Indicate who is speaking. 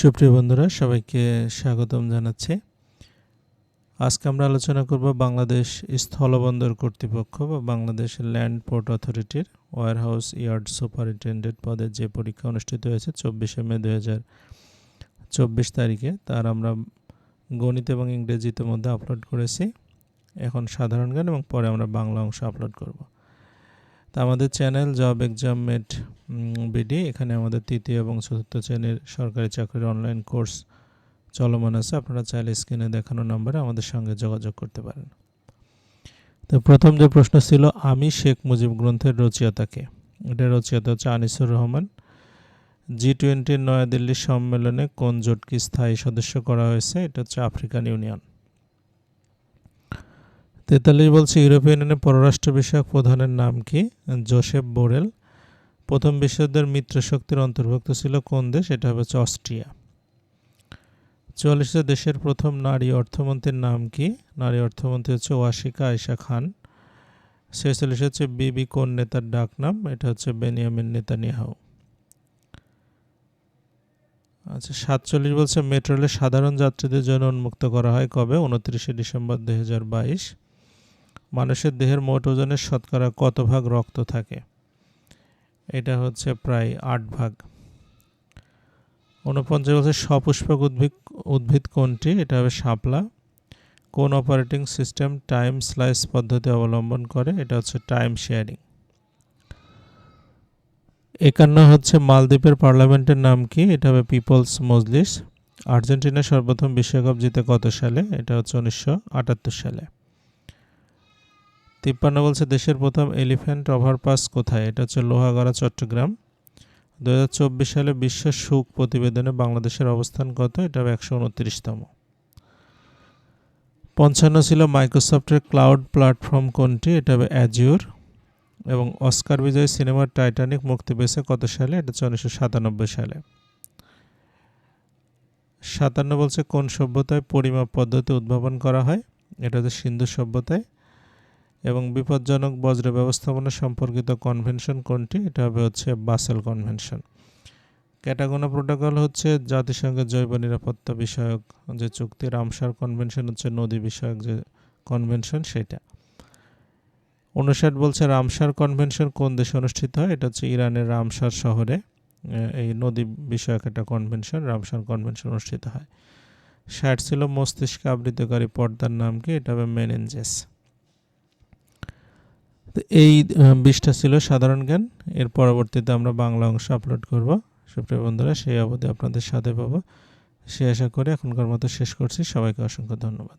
Speaker 1: সুপ্রিয় বন্ধুরা, সবাইকে স্বাগতম জানাচ্ছি। আজকে আমরা আলোচনা করব বাংলাদেশ স্থলবন্দর কর্তৃপক্ষ বা বাংলাদেশ ল্যান্ড পোর্ট অথরিটির ওয়ারহাউস ইয়ার্ড সুপারিনটেন্ডেন্ট পদে যে পরীক্ষা অনুষ্ঠিত হয়েছে চব্বিশে মে দু চব্বিশ তারিখে, তার আমরা গণিত এবং ইংরেজিতে মধ্যে আপলোড করেছি। এখন সাধারণ জ্ঞান এবং পরে আমরা বাংলা অংশ আপলোড করব। তা আমাদের channel job exam mate BD এখানে আমাদের তৃতীয় এবং চতুর্থ শ্রেণির সরকারি চাকরির অনলাইন কোর্স চলমান আছে। আপনারা চাইলে স্ক্রিনে দেখানো নম্বরে আমাদের সঙ্গে যোগাযোগ করতে পারেন। তো প্রথম যে প্রশ্ন ছিল, আমি শেখ মুজিব গ্রন্থের রচয়িতাকে। এটা রচয়িতা হচ্ছে আনিসুর রহমান। জি টোয়েন্টির নয়াদিল্লি সম্মেলনে কোন জোটকে স্থায়ী সদস্য করা হয়েছে? এটা হচ্ছে আফ্রিকান ইউনিয়ন। তেতাল্লিশ বলছে ইউরোপিয়ান ইউনিয়নের পররাষ্ট্র বিষয়ক প্রধানের নাম কি? Josep Borrell. প্রথম বিশ্বযুদ্ধের মিত্রশক্তির অন্তর্ভুক্ত ছিল কোন দেশ? এটা হচ্ছে অস্ট্রিয়া। চুয়াল্লিশে দেশের প্রথম নারী অর্থমন্ত্রীর নাম কি? নারী অর্থমন্ত্রী হচ্ছে ওয়াশিকা আয়শা খান। ছেচল্লিশ হচ্ছে বিবি, কোন নেতার ডাক নাম? এটা হচ্ছে বেনিয়ামিন নেতানিয়াহু। আচ্ছা সাতচল্লিশ বলছে মেট্রো রেলের সাধারণ যাত্রীদের জন্য উন্মুক্ত করা হয় কবে? উনত্রিশে ডিসেম্বর দুই হাজার বাইশ। মানুষের দেহের মোট ওজনের শতকরা কত ভাগ রক্ত থাকে? এটা হচ্ছে প্রায় আট ভাগ। ঊনপঞ্চাশ বছর সপুষ্পক উদ্ভিদ উদ্ভিদ কোনটি? এটা হবে শাপলা। কোন অপারেটিং সিস্টেম টাইম স্লাইস পদ্ধতি অবলম্বন করে? এটা হচ্ছে টাইম শেয়ারিং। একান্ন হচ্ছে মালদ্বীপের পার্লামেন্টের নাম কি? এটা হবে পিপলস মজলিস। আর্জেন্টিনা সর্বপ্রথম বিশ্বকাপ জিতে কত সালে? এটা হচ্ছে উনিশশো আটাত্তর সালে। তিপ্পান্ন বলছে, দেশের প্রথম এলিফ্যান্ট ওভারপাস কোথায়? এটা হচ্ছে লোহাগড়া, চট্টগ্রাম। দু হাজার চব্বিশ সালে বিশ্ব সুখ প্রতিবেদনে বাংলাদেশের অবস্থান কত? এটা একশো উনত্রিশতম। পঞ্চান্ন ছিল মাইক্রোসফটের ক্লাউড প্ল্যাটফর্ম কোনটি? এটা হবে অ্যাজিওর এবং অস্কার বিজয়ী সিনেমার টাইটানিক মুক্তি পেয়েছে কত সালে? এটা হচ্ছে উনিশশো সাতানব্বই সালে। সাতান্ন বলছে, কোন সভ্যতায় পরিমাপ পদ্ধতি উদ্ভাবন করা হয়? এটা হচ্ছে সিন্ধু সভ্যতায়। এবং বিপজ্জনক বজ্র ব্যবস্থাপনা সম্পর্কিত কনভেনশন কোনটি? এটা হবে হচ্ছে বাসেল কনভেনশন ক্যাটাগোনা প্রোটোকল হচ্ছে জাতিসংঘের জৈব নিরাপত্তা বিষয়ক যে চুক্তি রামসার কনভেনশন হচ্ছে নদী বিষয়ক যে কনভেনশন সেটা। উনষাট বলছে রামসার কনভেনশন কোন দেশে অনুষ্ঠিত হয়? এটা হচ্ছে ইরানের রামসার শহরে এই নদী বিষয়ক একটা কনভেনশন রামসার কনভেনশন অনুষ্ঠিত হয়। ষাট ছিল মস্তিষ্কে আবৃতকারী পর্দার নাম কি? এটা হবে মেনেনজেস তো এই বিশটা ছিল সাধারণ জ্ঞান। এর পরবর্তীতে আমরা বাংলা অংশ আপলোড করব। সুপ্রিয় বন্ধুরা, সেই অবধি আপনাদের সাথে পাবো। সে আশা করে এখনকার মতো শেষ করছি। সবাইকে অসংখ্য ধন্যবাদ।